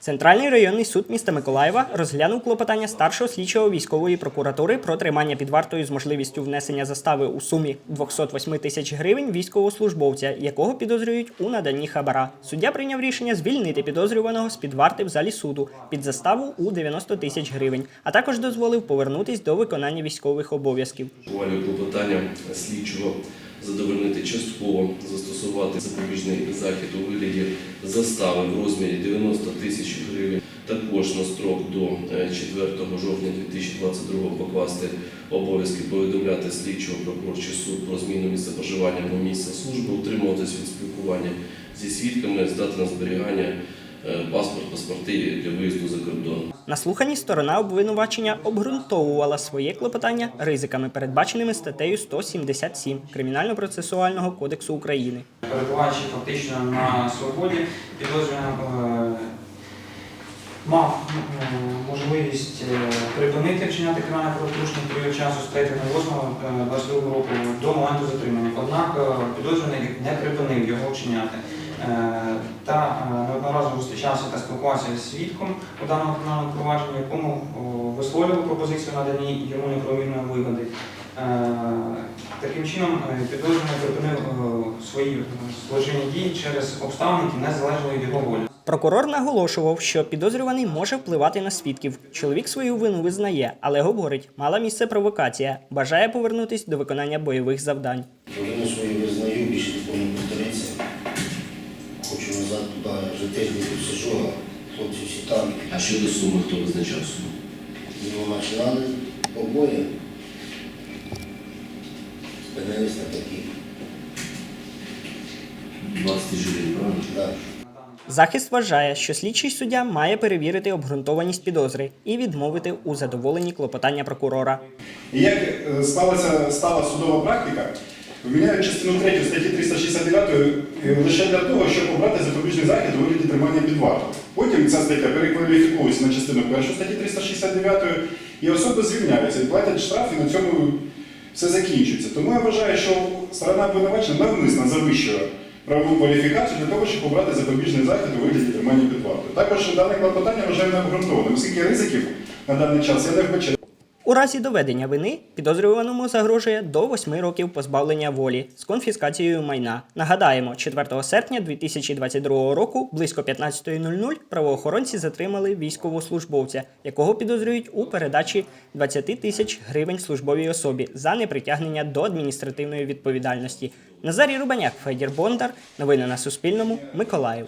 Центральний районний суд міста Миколаєва розглянув клопотання старшого слідчого військової прокуратури про тримання під вартою з можливістю внесення застави у сумі 208 тисяч гривень військовослужбовця, якого підозрюють у наданні хабара. Суддя прийняв рішення звільнити підозрюваного з під варти в залі суду під заставу у 90 тисяч гривень, а також дозволив повернутись до виконання військових обов'язків. Клопотання слідчого задовольнити частково, застосувати запобіжний захід у вигляді застави в розмірі 90 тисяч гривень. Також на строк до е, 4 жовтня 2022 покласти обов'язки повідомляти слідчого прокурорчий суд про зміну місця проживання або місця служби, утримуватись від спілкування зі свідками, здати на зберігання е, паспорт, паспорти для виїзду за кордон. На слуханні сторона обвинувачення обґрунтовувала своє клопотання ризиками, передбаченими статтею 177 Кримінально-процесуального кодексу України. перебуваючи фактично на свободі, підозрюваний е, мав е, можливість е, припинити вчиняти кримінальне правопорушення в період часу з 3.08.22 року до моменту затримання. Однак е, підозрюваний не припинив його вчиняти. Е, Та спілкувався з свідком у даному кримінальному провадженні, якому висловлював пропозицію надані йому неправомірної вигоди. Е, Таким чином, е, підозрюваний припинив свої е, злочинні дії через обставини, які не залежали від його волі. Прокурор наголошував, що підозрюваний може впливати на свідків. Чоловік свою вину визнає, але говорить, мала місце провокація, бажає повернутись до виконання бойових завдань. Всі там. А щодо суми, хто визначав суму? Його починали побої. Спинились на такі. 20 тисяч гривень, правильно? Да. Захист вважає, що слідчий суддя має перевірити обґрунтованість підозри і відмовити у задоволенні клопотання прокурора. І як е, сталася стала судова практика, вміняють частину 3 статті 369 е, лише для того, щоб обрати запобіжний захід у вигляді тримання під вартою. Потім ця стаття перекваліфікується на частину 1 статті 369 і особи звільняються і платять штраф, і на цьому все закінчується. Тому я вважаю, що сторона обвинувачення навмисно завищує правову кваліфікацію для того, щоб обрати запобіжний захід у вигляді тримання під вартою. Також дане клопотання вважаю необґрунтованим, оскільки ризиків на даний час я не вбачаю. У разі доведення вини підозрюваному загрожує до 8 років позбавлення волі з конфіскацією майна. Нагадаємо, 4 серпня 2022 року близько 15.00 правоохоронці затримали військовослужбовця, якого підозрюють у передачі 20 тисяч гривень службовій особі за непритягнення до адміністративної відповідальності. Назарій Рубаняк, Федір Бондар. Новини на Суспільному. Миколаїв.